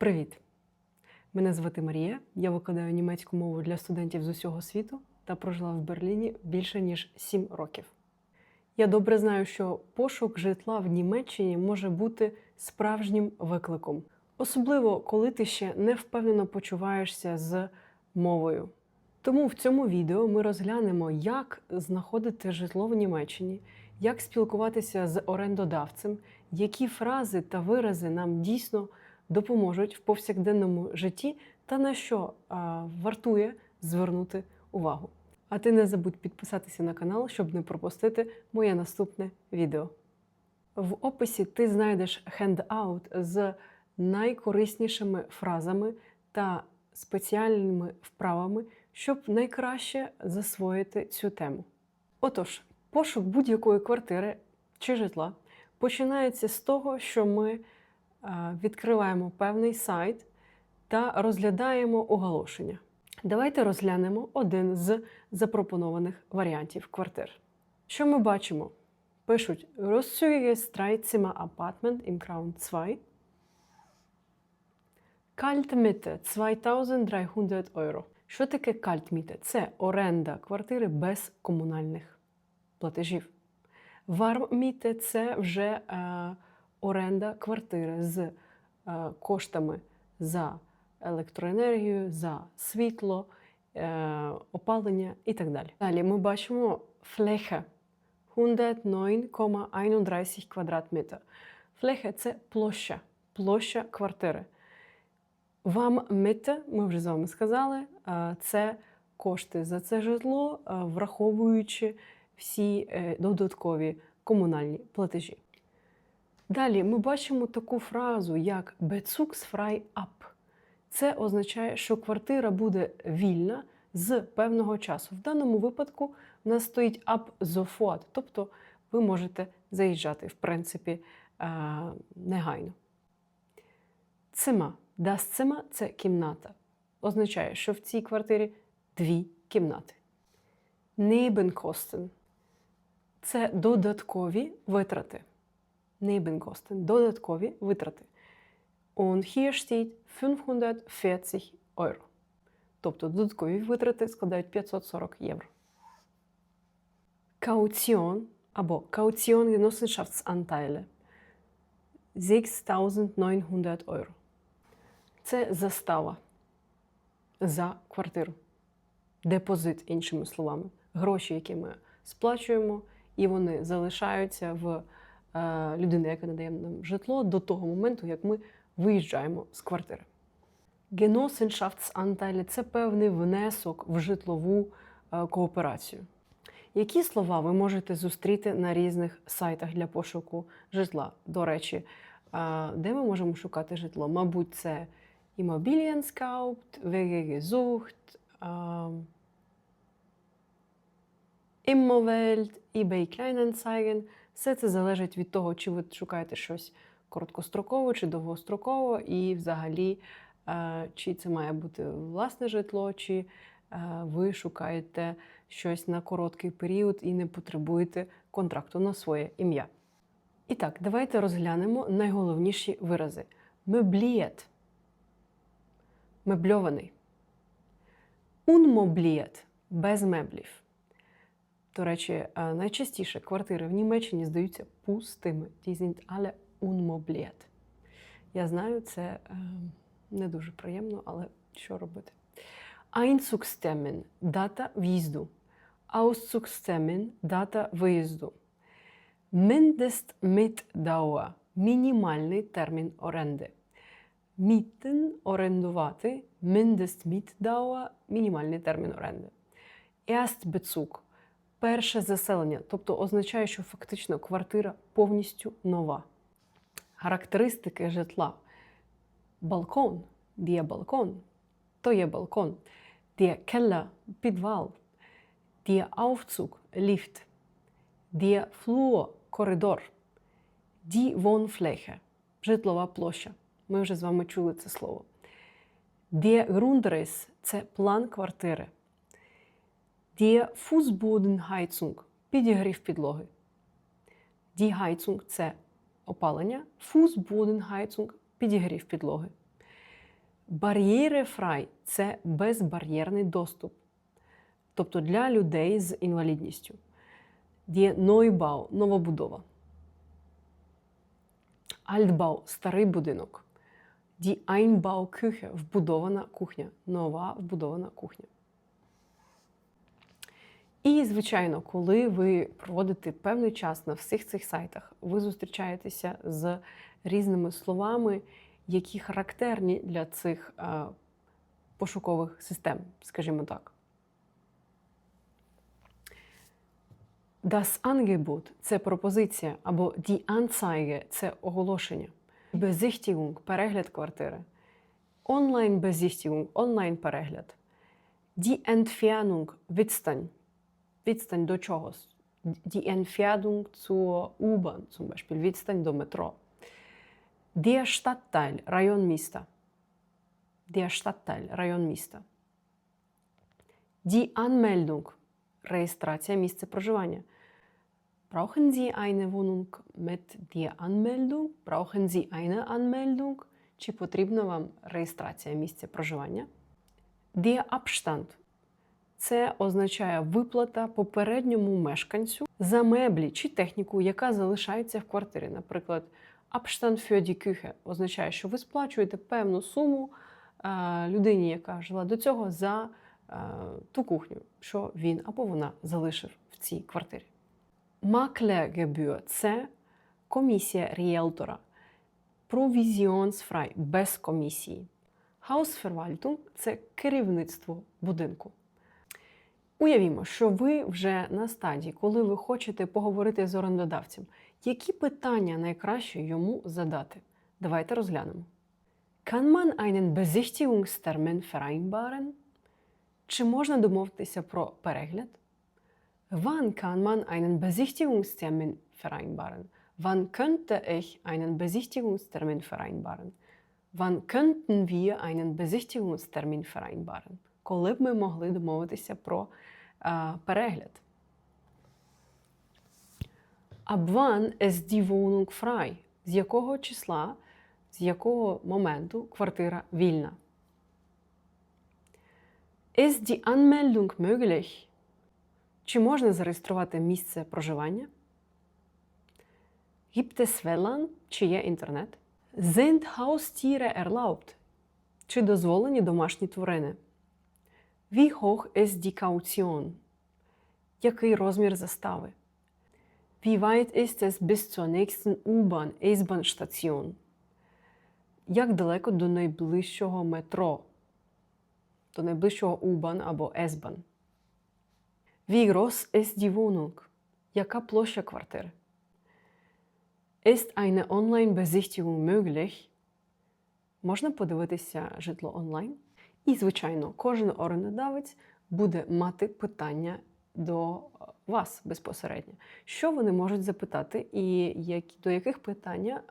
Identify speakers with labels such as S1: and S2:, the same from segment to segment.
S1: Привіт! Мене звати Марія. Я викладаю німецьку мову для студентів з усього світу та прожила в Берліні більше ніж 7 років. Я добре знаю, що пошук житла в Німеччині може бути справжнім викликом, особливо коли ти ще не впевнено почуваєшся з мовою. Тому в цьому відео ми розглянемо, як знаходити житло в Німеччині, як спілкуватися з орендодавцем, які фрази та вирази нам дійсно допоможуть в повсякденному житті та на що вартує звернути увагу. А ти не забудь підписатися на канал, щоб не пропустити моє наступне відео. В описі ти знайдеш хендаут з найкориснішими фразами та спеціальними вправами, щоб найкраще засвоїти цю тему. Отож, пошук будь-якої квартири чи житла починається з того, що ми відкриваємо певний сайт та розглядаємо оголошення. Давайте розглянемо один з запропонованих варіантів квартир. Що ми бачимо? Пишуть Großzügiges Dreizimmer Apartment im Crown 2. Kaltmiete 2300 euro. Що таке кальтміте? Це оренда квартири без комунальних платежів. Вармміте це вже е, оренда квартири з е, коштами за електроенергію, за світло, е, опалення і так далі. Далі ми бачимо флехе 109,31 квадратметр. Флехе це площа, площа квартири. Вам мите, ми вже з вами сказали, е, це кошти за це житло, враховуючи всі додаткові комунальні платежі. Далі ми бачимо таку фразу, як Bezugsfrei ab. Це означає, що квартира буде вільна з певного часу. В даному випадку в нас стоїть ab sofort, тобто ви можете заїжджати, в принципі, е, негайно. Цима. Das Zimmer – це кімната. Означає, що в цій квартирі дві кімнати. Nebenkosten – це додаткові витрати. Nebenkosten – додаткові витрати. Und hier steht 540 euro. Тобто додаткові витрати складають 540 євро. Кауціон або Kautiongenossenschaftanteile 6900 euro. Це застава за квартиру. Депозит, іншими словами. Гроші, які ми сплачуємо, і вони залишаються в людини, яка надає нам житло, до того моменту, як ми виїжджаємо з квартири. Genossenschaftsanteile – це певний внесок в житлову е, кооперацію. Які слова ви можете зустріти на різних сайтах для пошуку житла? До речі, е, де ми можемо шукати житло? Мабуть, це Immobilienskaupt, WG Gesucht, ähm, Immowelt, eBay Kleinanzeigen. Все це залежить від того, чи ви шукаєте щось короткостроково чи довгостроково, і взагалі, е, чи це має бути власне житло, чи е, ви шукаєте щось на короткий період і не потребуєте контракту на своє ім'я. І так, давайте розглянемо найголовніші вирази. Меблієт мебльований. Унмоблієт без меблів. До речі, е, найчастіше квартири в Німеччині здаються пустими. Die sind alle unmobliert. Я знаю, це е, не дуже приємно, але що робити? Einzugstermin – дата в'їзду. Auszugstermin – дата виїзду. Mindestmietdauer – мінімальний термін оренди. Міттен орендувати, Mindestmietdauer – мінімальний термін оренди. Erstbezug – перше заселення, тобто означає, що фактично квартира повністю нова. Характеристики житла. Балкон, die балкон, то є балкон, die Keller – підвал, die Aufzug – ліфт, die Flur – коридор, die Wohnfläche – житлова площа. Ми вже з вами чули це слово. Die Grundriss – це план квартири. Die Fußbodenheizung – підігрів підлоги. Die Heizung – це опалення. Fußbodenheizung – підігрів підлоги. Бар'єрефрай це безбар'єрний доступ. Тобто для людей з інвалідністю. Die Neubau – новобудова. Altbau – старий будинок. Die Einbauküche – вбудована кухня. Нова вбудована кухня. І, звичайно, коли ви проводите певний час на всіх цих сайтах, ви зустрічаєтеся з різними словами, які характерні для цих е, пошукових систем, скажімо так. Das Angebot – це пропозиція, або die Anzeige – це оголошення. Besichtigung – перегляд квартири. Online-Besichtigung – онлайн-перегляд. Die Entfernung – відстань. Відстань до чогось. Die Entfernung zur U-Bahn, zum Beispiel. Відстань до метро. Der Stadtteil – район міста. Der Stadtteil – район міста. Die Anmeldung – реєстрація місця проживання. Brauchen Sie eine Wohnung mit der Anmeldung? Brauchen Sie eine Anmeldung? Чи потрібна вам реєстрація місця проживання? Der Abstand – це означає виплата попередньому мешканцю за меблі чи техніку, яка залишається в квартирі. Наприклад, Abstand für die Küche означає, що ви сплачуєте певну суму е, людині, яка жила до цього, за е, ту кухню, що він або вона залишив в цій квартирі. Maklergebühr – це комісія ріелтора. Provisionsfrei – без комісії. Hausverwaltung – це керівництво будинку. Уявімо, що ви вже на стадії, коли ви хочете поговорити з орендодавцем. Які питання найкраще йому задати? Давайте розглянемо. Kann man einen Besichtigungstermin vereinbaren? Чи можна домовитися про перегляд? Wann kann man einen Besichtigungstermin vereinbaren? Wann könnte ich einen Besichtigungstermin vereinbaren? Wann könnten wir einen Besichtigungstermin vereinbaren? Коли б ми могли домовитися про е, перегляд? Ab wann frei? З якого числа, з якого моменту квартира вільна? Ist die Anmeldung möglich? Чи можна зареєструвати місце проживання? Gibt es WLAN? Чи є інтернет? Sind Haustiere erlaubt? Чи дозволені домашні тварини? Wie hoch ist die Kaution? Який розмір застави? Wie weit ist es bis zur nächsten U-Bahn, S-Bahn-Station? Як далеко до найближчого метро? До найближчого U-Bahn або S-Bahn? Wie groß ist die Wohnung? Яка площа квартири? Ist eine Online-Besichtigung möglich? Можна подивитися житло онлайн? І, звичайно, кожен орендодавець буде мати питання до вас безпосередньо. Що вони можуть запитати, і які, до яких питання,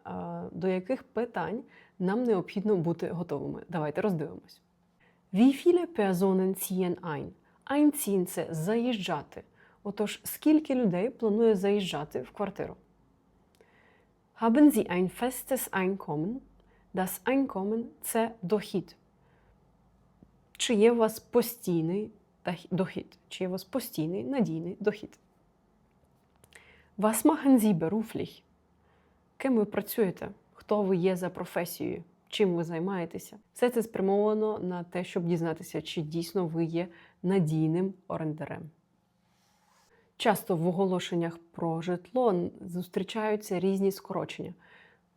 S1: до яких питань нам необхідно бути готовими? Давайте роздивимось. Wie viele Personen ziehen ein? Einziehen – це заїжджати. Отож, скільки людей планує заїжджати в квартиру? Haben Sie ein festes Einkommen? Das Einkommen – це дохід. Чи є у вас постійний дохід? Чи є у вас постійний надійний дохід? Was machen Sie? Ким ви працюєте? Хто ви є за професією? Чим ви займаєтеся? Все це спрямовано на те, щоб дізнатися, чи дійсно ви є надійним орендарем. Часто в оголошеннях про житло зустрічаються різні скорочення.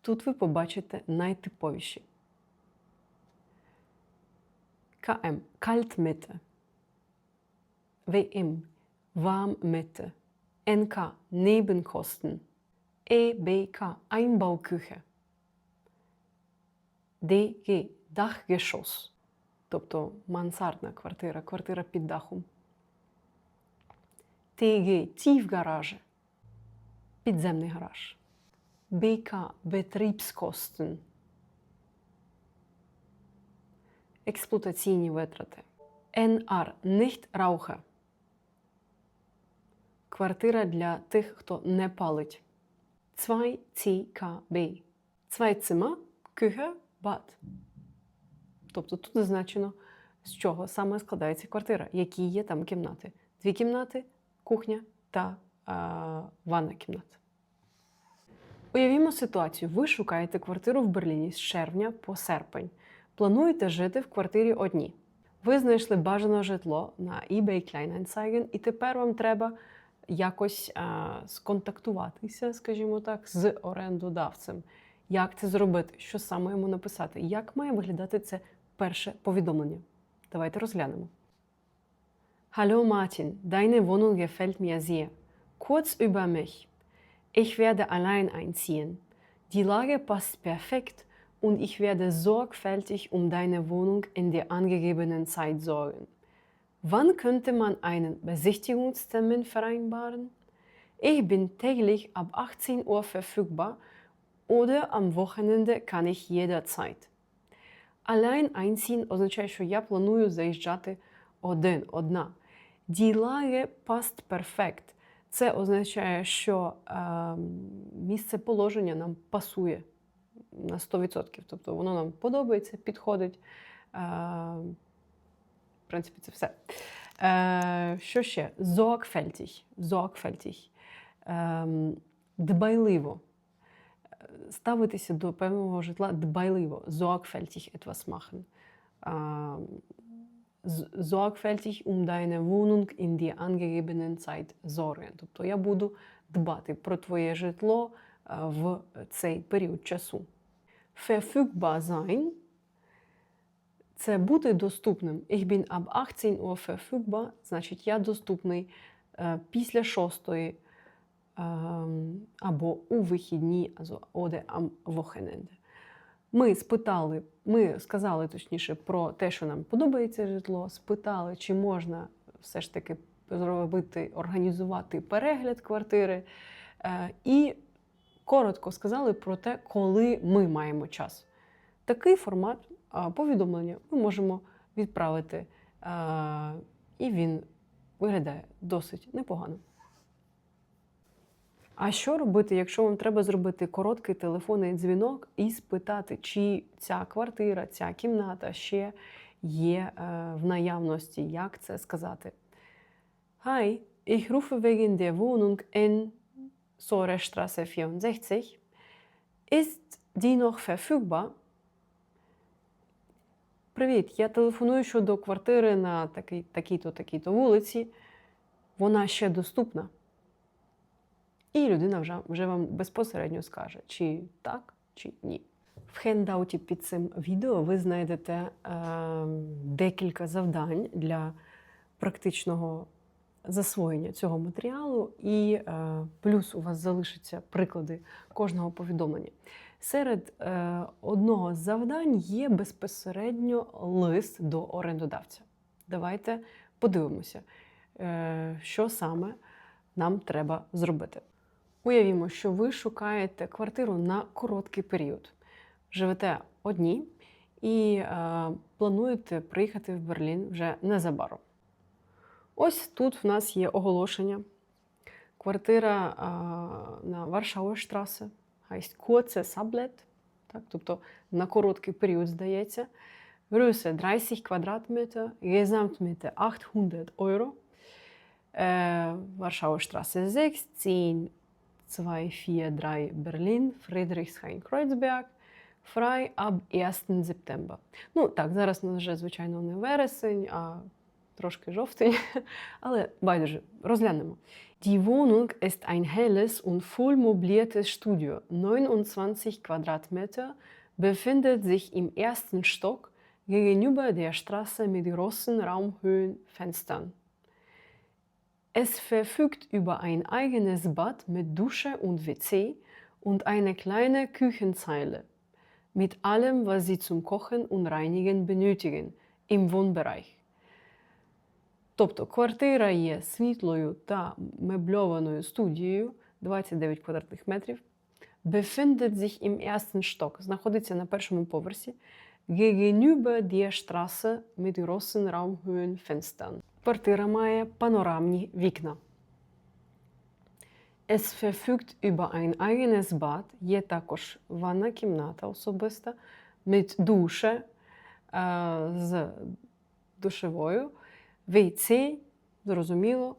S1: Тут ви побачите найтиповіші. KM Kaltmitte. WM Warmmitte. NK Nebenkosten. EBK Einbauküche. DG Dachgeschoss. Тобто мансардна квартира, квартира під дахом. ТГ Tiefgarage. Підземний гараж. БК Betriebskosten. Експлуатаційні витрати. НР Nichtraucher. Квартира для тих, хто не палить. 2 CKB. Zwei Zimmer, Küche, Bad. Тобто тут зазначено, з чого саме складається квартира, які є там кімнати. Дві кімнати, кухня та е, ванна кімната. Уявімо ситуацію: ви шукаєте квартиру в Берліні з червня по серпень. Плануєте жити в квартирі одні. Ви знайшли бажане житло на eBay Kleinanzeigen, і тепер вам треба якось а, сконтактуватися, скажімо так, з орендодавцем. Як це зробити? Що саме йому написати? Як має виглядати це перше повідомлення? Давайте розглянемо. Hallo Martin, deine Wohnung gefällt mir sehr. Kurz über mich. Ich werde allein einziehen. Die Lage passt perfekt und ich werde sorgfältig um deine Wohnung in der angegebenen Zeit sorgen. Wann könnte man einen Besichtigungstermin vereinbaren? Ich bin täglich ab 18 Uhr verfügbar oder am Wochenende kann ich jederzeit. Allein einziehen означає, що я планую заїжджати один, одна. Die Lage passt perfekt. Це означає, що е, місце положення нам пасує На 100%. Тобто воно нам подобається, підходить. Е, в принципі, це все. Е, що ще? Sorgfältig. Sorgfältig. Е, дбайливо. Ставитися до певного житла дбайливо. Sorgfältig etwas machen. Sorgfältig um deine Wohnung in die angegebenen. Тобто я буду дбати про твоє житло в цей період часу. Verfügbar sein – це бути доступним. Ich bin ab 18 Uhr verfügbar, значить я доступний е, після 6 або у вихідні, oder am Wochenende. Ми спитали, ми сказали точніше про те, що нам подобається житло, спитали, чи можна все ж таки зробити, організувати перегляд квартири. Е, І коротко сказали про те, коли ми маємо час. Такий формат повідомлення ми можемо відправити, е, і він виглядає досить непогано. А що робити, якщо вам треба зробити короткий телефонний дзвінок і спитати, чи ця квартира, ця кімната ще є е, в наявності? Як це сказати? Hi, ich rufe wegen der Wohnung in Sorestraße 64. Ist die noch verfügbar? Привіт, я телефоную щодо квартири на такій, такій-то, такій-то вулиці. Вона ще доступна. І людина вже, вже вам безпосередньо скаже, чи так, чи ні. В хендауті під цим відео ви знайдете е, декілька завдань для практичного засвоєння цього матеріалу, і е, плюс у вас залишаться приклади кожного повідомлення. Серед е, одного з завдань є безпосередньо лист до орендодавця. Давайте подивимося, е, що саме нам треба зробити. Уявімо, що ви шукаєте квартиру на короткий період. Живете одні і плануєте приїхати в Берлін вже незабаром. Ось тут в нас є оголошення. Квартира е, на Варшауерштрасе, heißt Kurze Sablet, так, тобто на короткий період здається. Größe 30 Quadratmeter, Gesamtmiete 800 Euro. Е, Warschauerstraße 6, 10 243 Берлін, Фридрихсхайн-Кройцберг, Фрай аб 1 Септембер. Ну так, зараз у нас вже, звичайно, не вересень, а трошки жовтень, але байдуже, розглянемо. Die Wohnung ist ein helles und voll mobiliertes Studio, 29 Quadratmeter, befindet sich im ersten Stock gegenüber der Straße mit großen Raumhöhenfenstern. Es verfügt über ein eigenes Bad mit Dusche und WC und eine kleine Küchenzeile mit allem, was Sie zum Kochen und Reinigen benötigen im Wohnbereich. Тобто квартира є світлою та мебльованою студією 29 квадратних метрів. Befindet sich im ersten Stock, знаходиться на першому поверсі. Gegenüber der Straße mit großen Raumhöhenfenstern. Квартира має панорамні вікна. Es verfügt über ein eigenes Bad. Є також ванна кімната особиста, mit Dusche, з душевою, WC, зрозуміло,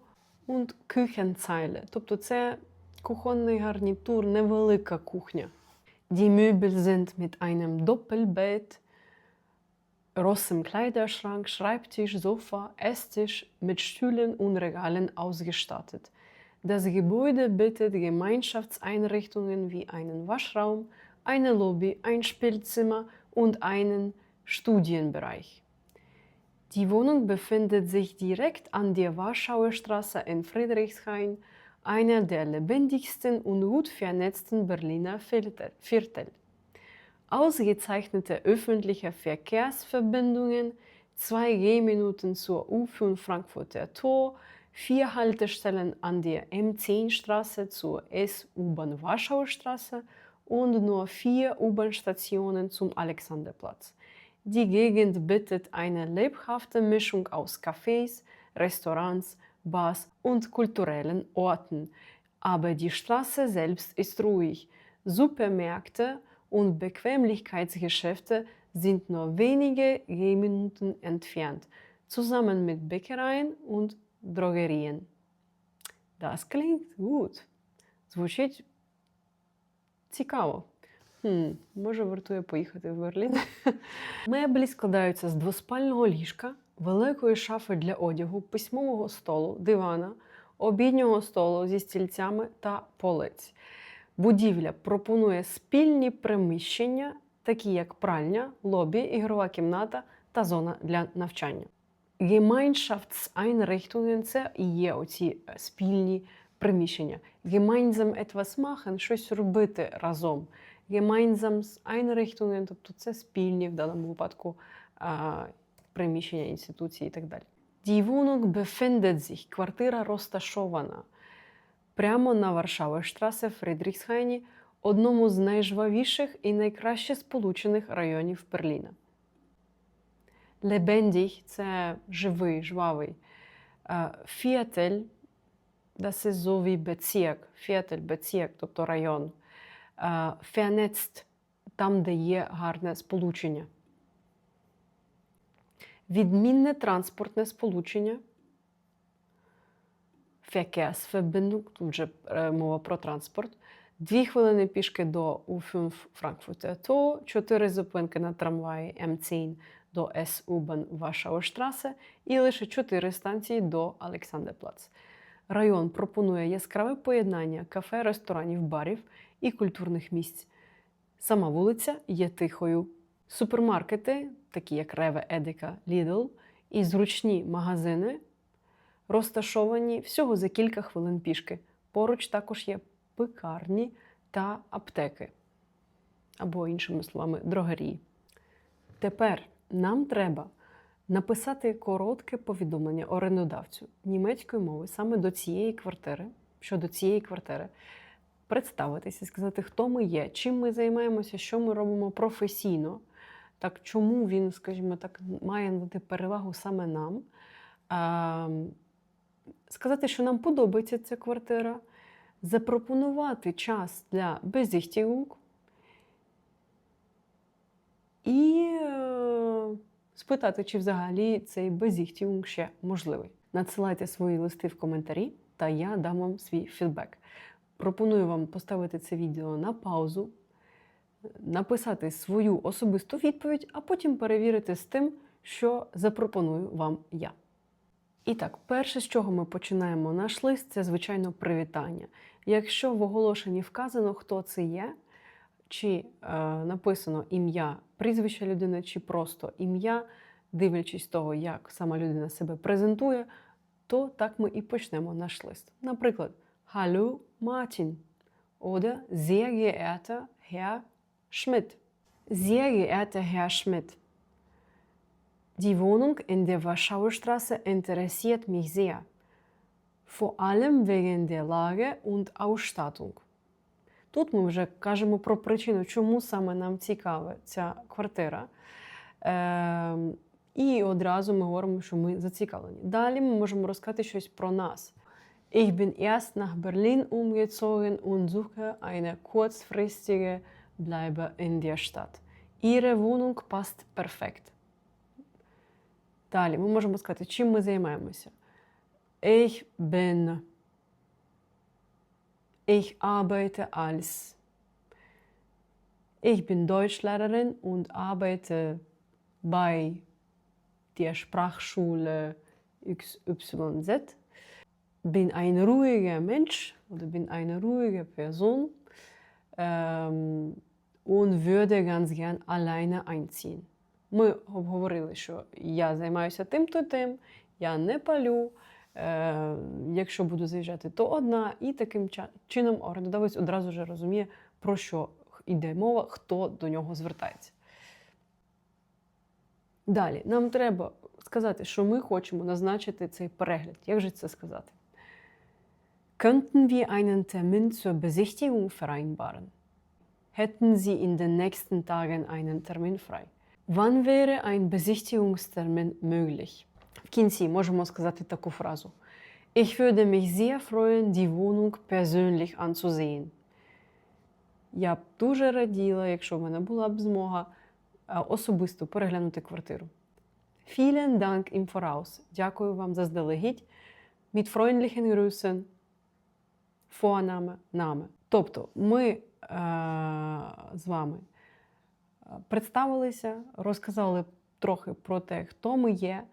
S1: und Küchenzeile. Тобто це кухонний гарнітур, невелика кухня. Die Möbel sind mit einem Doppelbett, großem Kleiderschrank, Schreibtisch, Sofa, Esstisch mit Stühlen und Regalen ausgestattet. Das Gebäude bietet Gemeinschaftseinrichtungen wie einen Waschraum, eine Lobby, ein Spielzimmer und einen Studienbereich. Die Wohnung befindet sich direkt an der Warschauer Straße in Friedrichshain, einer der lebendigsten und gut vernetzten Berliner Viertel. Ausgezeichnete öffentliche Verkehrsverbindungen, zwei Gehminuten zur U5 Frankfurter Tor, vier Haltestellen an der M10-Straße zur S-U-Bahn Warschauer Straße und nur vier U-Bahn-Stationen zum Alexanderplatz. Die Gegend bietet eine lebhafte Mischung aus Cafés, Restaurants, Bars und kulturellen Orten. Aber die Straße selbst ist ruhig. Supermärkte und Bequemlichkeitsgeschäfte sind nur wenige Gehminuten entfernt, zusammen mit Bäckereien und Drogerien. Das klingt gut. Звучить цікаво. Хм, Може, вартує поїхати в Берлін. Меблі складаються з двоспального ліжка, великої шафи для одягу, письмового столу, дивана, обіднього столу зі стільцями та полиць. Будівля пропонує спільні приміщення, такі як пральня, лобі, ігрова кімната та зона для навчання. Gemeinschaftseinrichtungen – це і є оці спільні приміщення. Gemeinsam etwas machen – щось робити разом. Gemeinsamseinrichtungen – тобто це спільні в даному випадку приміщення інституції і так далі. Die befindet sich – квартира розташована прямо на Варшавештрассе в Фрідріхсхайні, одному з найжвавіших і найкраще сполучених районів Берліна. Lebendig – це живий, жвавий. Ist so wie Bezirk. Viertel – Bezirk, тобто район. Vernetzt – там, де є гарне сполучення. Відмінне транспортне сполучення. Verkehrsverbindung, тут вже мова про транспорт. Дві хвилини пішки до U5 Frankfurter чотири зупинки на трамваї М10 до S-U-Bahn і лише чотири станції до Александрплац. Район пропонує яскраве поєднання кафе, ресторанів, барів і культурних місць. Сама вулиця є тихою. Супермаркети, такі як Реве, Едика, Lidl, і зручні магазини розташовані всього за кілька хвилин пішки. Поруч також є пекарні та аптеки, або, іншими словами, дрогарії. Тепер нам треба написати коротке повідомлення орендодавцю німецької мови саме до цієї квартири, щодо цієї квартири, представитися, сказати, хто ми є, чим ми займаємося, що ми робимо професійно. Так, чому він, скажімо так, має надати перевагу саме нам? сказати, що нам подобається ця квартира, запропонувати час для безіхтігунг і е, спитати, чи взагалі цей безіхтігунг ще можливий. Надсилайте свої листи в коментарі, та я дам вам свій фідбек. Пропоную вам поставити це відео на паузу, написати свою особисту відповідь, а потім перевірити з тим, що запропоную вам я. І так, перше, з чого ми починаємо наш лист, це, звичайно, привітання. Якщо в оголошенні вказано, хто це є, чи е, написано ім'я, прізвище людини, чи просто ім'я, дивлячись того, як сама людина себе презентує, то так ми і почнемо наш лист. Наприклад, Hallo Martin oder Sehr geehrter Herr Schmidt. Sehr geehrter Herr Schmidt. Die Wohnung in der Warschauer Straße interessiert mich sehr. Vor allem wegen der Lage und Ausstattung. Тут ми вже кажемо про причину, чому саме нам цікава ця квартира. Е, І одразу ми говоримо, що ми зацікавлені. Далі ми можемо розказати щось про нас. Ich bin erst nach Berlin umgezogen und suche eine kurzfristige Bleibe in der Stadt. Ihre Wohnung passt perfekt. Далі ми можемо сказати, чим ми займаємося. Ich bin. Ich arbeite als. Ich bin Deutschlehrerin und arbeite bei der Sprachschule XYZ. Bin ein ruhiger Mensch oder bin eine ruhige Person ähm, und würde ganz gern alleine einziehen. Ми обговорили, що я займаюся тим то тим, я не палю. Е, якщо буду заїжджати, то одна, і таким чином орендодавець одразу ж розуміє, про що йде мова, хто до нього звертається. Далі, нам треба сказати, що ми хочемо назначити цей перегляд. Як же це сказати? Könnten wir einen Termin zur Besichtigung vereinbaren? Hätten Sie in den nächsten Tagen einen Termin frei? Wann wäre ein Besichtigungstermin möglich? В кінці можемо сказати таку фразу. Ich würde mich sehr freuen, die Wohnung persönlich anzusehen. Я б дуже раділа, якщо в мене була б змога е, особисто переглянути квартиру. Vielen Dank im Voraus. Дякую вам заздалегідь. Mit freundlichen Grüßen. Vorname, Name. Тобто ми е, з вами е, представилися, розказали трохи про те, хто ми є,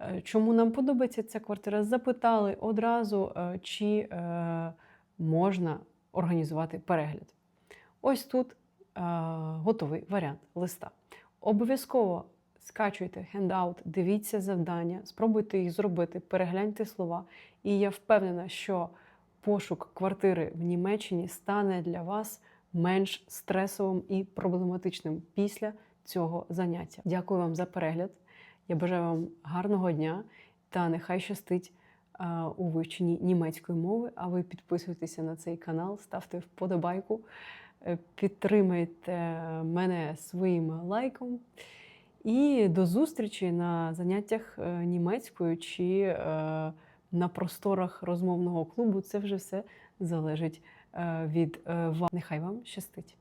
S1: е, чому нам подобається ця квартира, запитали одразу, е, чи е, можна організувати перегляд. Ось тут е, готовий варіант листа. Обов'язково скачуйте хендаут, дивіться завдання, спробуйте їх зробити, перегляньте слова. І я впевнена, що пошук квартири в Німеччині стане для вас менш стресовим і проблематичним після цього заняття. Дякую вам за перегляд. Я бажаю вам гарного дня та нехай щастить у вивченні німецької мови. А ви підписуйтеся на цей канал, ставте вподобайку, е, підтримайте мене своїм лайком. І до зустрічі на заняттях е, німецькою чи е, на просторах розмовного клубу. Це вже все залежить е, від е, вас. Нехай вам щастить.